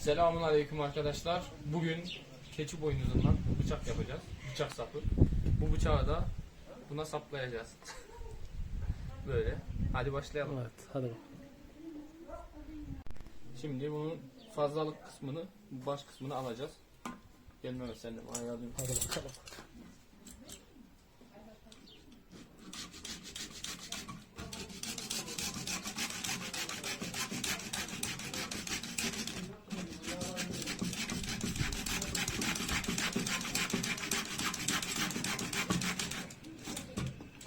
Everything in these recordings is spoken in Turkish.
Selamun aleyküm arkadaşlar. Bugün keçi boynuzundan bıçak yapacağız. Bıçak sapı. Bu bıçağı da buna saplayacağız. Böyle. Hadi başlayalım. Evet hadi bakalım. Şimdi bunun fazlalık kısmını, baş kısmını alacağız. Gel Mehmet sen de bana yardım et.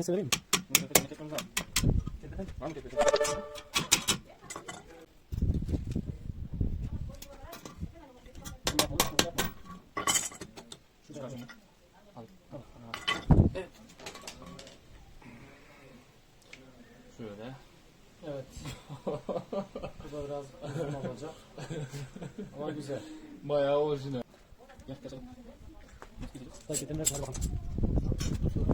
şunu. Al. Al. al. Evet. Şöyle. Evet. Bu da biraz uzun olacak. Ama güzel. Bayağı orijinal. Gel kaçalım. Hadi gidelim hadi bakalım. Bekle. Kes.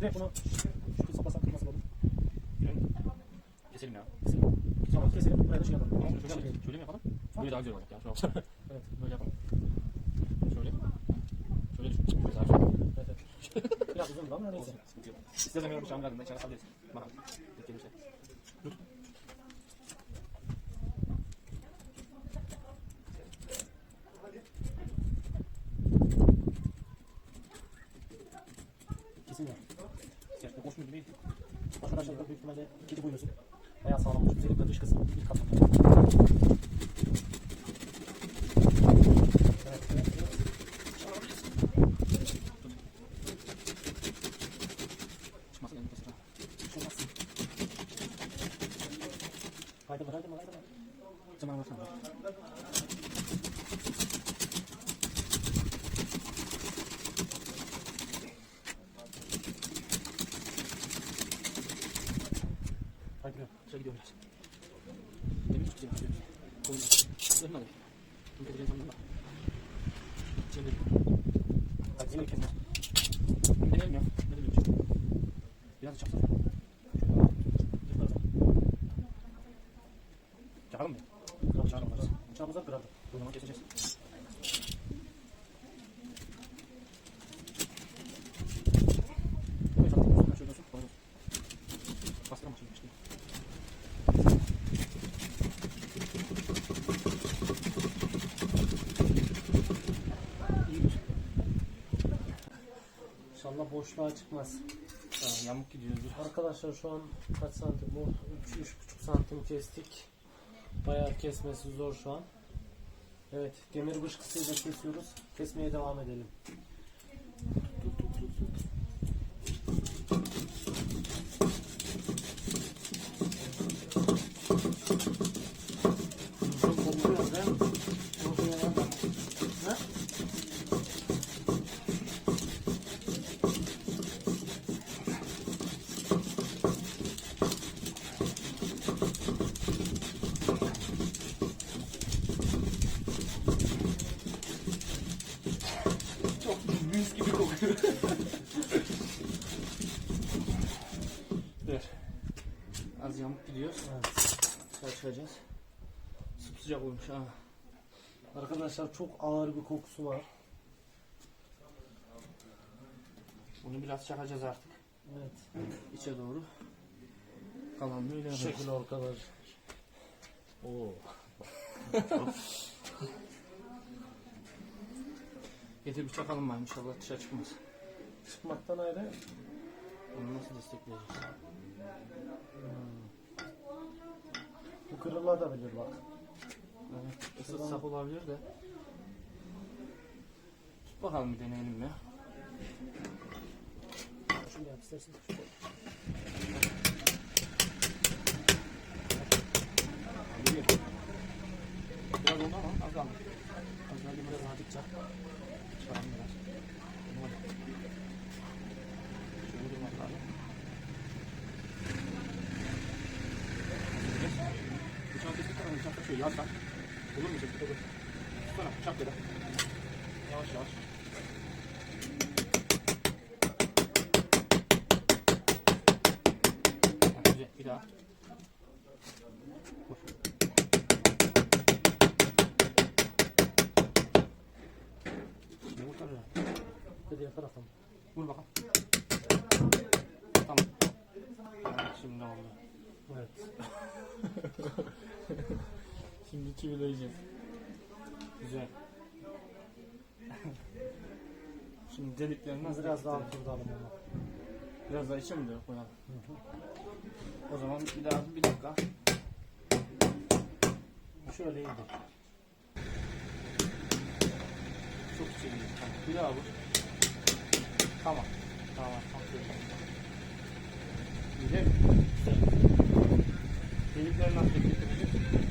Direkt bunu şu kız sapasam nasıl olur? Keselim ya. Keselim. Tamam keselim. Buraya da şey yapalım. Tamam, şöyle, mi- şöyle mi yapalım? Böyle daha güzel olacak ya. Şuna baksana. Evet. Böyle yapalım. Şöyle. Şöyle düşün. Şöyle daha güzel. Evet, evet. Biraz uzun ama neyse. Sıkıntı yok. İstersen benim bıçağımı verdim. Ben içeri sallıyorsun. Bakalım. Tek gelirse. Dur. Kesin var. Gerçekten hoş mu değil? Arkadaşlar bu büyük ihtimalle kedi boynuzu. Bayağı sağlam olmuş. Özellikle dış kısmı ilk katında. Evet, evet, evet. Çıkmasın elini keser ha. Çıkamazsın. Haydi var, haydi var, haydi var. Zaman var biraz. Demir çok güzel. Koyun. Dönme hadi. Bunu keseceğim sandım da. Şimdi. Hadi yine keser. Deneyelim ya. Ne deneyelim? Biraz da çapsana. Çakalım mı? Kırar, çağırma, kırar. Bıçağımıza kırardı. O zaman keseceğiz. Böyle tatlı olsun, şöyle olsun, böyle olsun. Bastırma şimdi işte. İyi bir İnşallah boşluğa çıkmaz. Tamam, yamuk gidiyoruz. Arkadaşlar şu an kaç santim bu? 3-3,5 santim kestik. Bayağı kesmesi zor şu an. Evet demir bışkısıyla kesiyoruz. Kesmeye devam edelim. Çok kokuyor değil mi? Kokuyor ya. Ha? Çok mis gibi kokuyor. Dur. Az yamuk gidiyoruz. Evet. Dışarı çıkacağız. Sıcak olmuş ha. Arkadaşlar çok ağır bir kokusu var. Bunu biraz çakacağız artık. Evet. İçe doğru. Kalanını öyle yapacağız. şekilde arkadaşlar. Oo. Getir bir çakalım ben inşallah dışarı çıkmaz. Çıkmaktan ayrı Onu nasıl destekleyeceğiz? Kırılabilir bak. Evet. sırt sap olabilir de. Tut bakalım bir deneyelim ya. Şunu yap istersen. Biraz oldu ama az kaldı. Az daha biraz azıcık Çıkaralım biraz. Hadi. Şöyle durmak lazım. Bıçağı kestik yazsan. Olur mu çekti? Olur. Tutsana bıçak böyle. Yavaş yavaş. Güzel. Bir daha. Vur. Şimdi kurtar ya. Bir de diğer taraftan. Vur bakalım. Tamam. Evet, şimdi ne oldu? Evet. Şimdi çivileyeceğiz. Güzel. şimdi deliklerini nasıl Biraz daha kurdalım ama. Biraz daha içe mi diyor koyalım? O zaman bir daha bir dakika. Şöyle iyiydi. Çok içe gidiyor. Tamam. Bir daha vur. Tamam. Tamam. Aferin. Güzel mi? Deliklerini nasıl getirecek?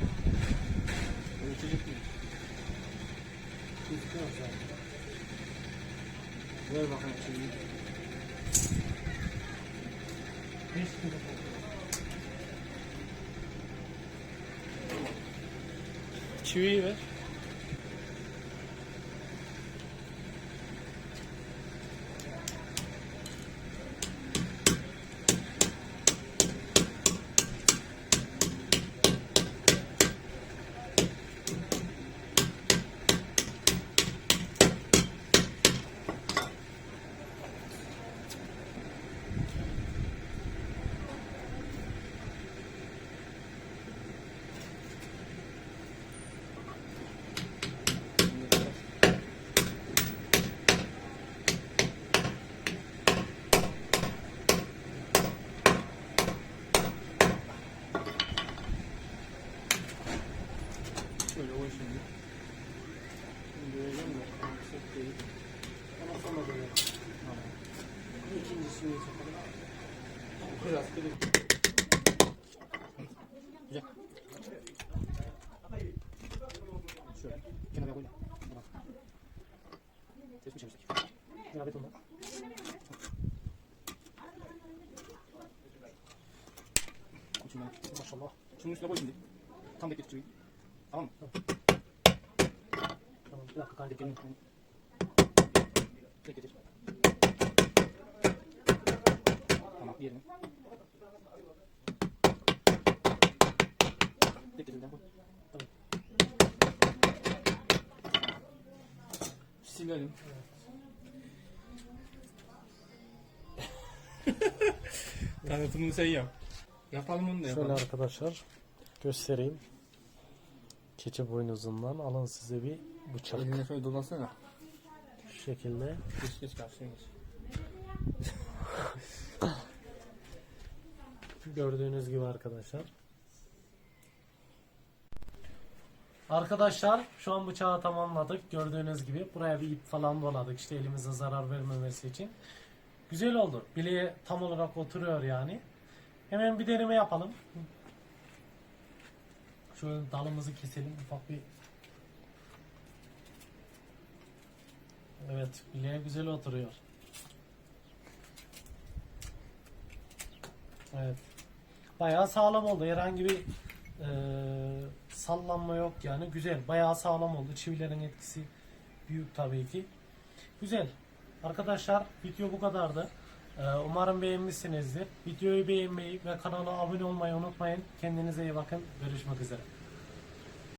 Ölçecek miyiz? Gözüküyor zaten. Ver bakalım şimdi. Beş kilo. Çiviyi ver. Şöyle koy şimdi. Şimdi vereceğim de. Yüksek değil. Ona sonra böyle. Tamam. İkinci suyu çekelim. Biraz kırık. Güzel. Şöyle. Kenara koy. Tamam. Tespih çevirdik. Ya bir tane. Koy şundan. Maşallah. Şunun üstüne koy şimdi. Tam beklet çiviyi. Tamam mı? Tamam bir dakika kanka. Bekleyin. Beklet. Tamam diğerini. Elinden koy. Tamam. Silelim. Tanıtımını sen yap. Yapalım onu da Şöyle yapalım. arkadaşlar göstereyim. Keçi boynuzundan alın size bir bıçak. Eline şöyle dolasana. Şu şekilde. Geç geç karşıya geç. Gördüğünüz gibi arkadaşlar. Arkadaşlar şu an bıçağı tamamladık. Gördüğünüz gibi buraya bir ip falan doladık işte elimize zarar vermemesi için. Güzel oldu. Bileğe tam olarak oturuyor yani. Hemen bir deneme yapalım. Şöyle dalımızı keselim ufak bir. Evet bileğe güzel oturuyor. Evet. Bayağı sağlam oldu. Herhangi bir e, sallanma yok yani. Güzel. Bayağı sağlam oldu. Çivilerin etkisi büyük tabii ki. Güzel. Arkadaşlar video bu kadardı. E, umarım beğenmişsinizdir. Videoyu beğenmeyi ve kanala abone olmayı unutmayın. Kendinize iyi bakın. Görüşmek üzere.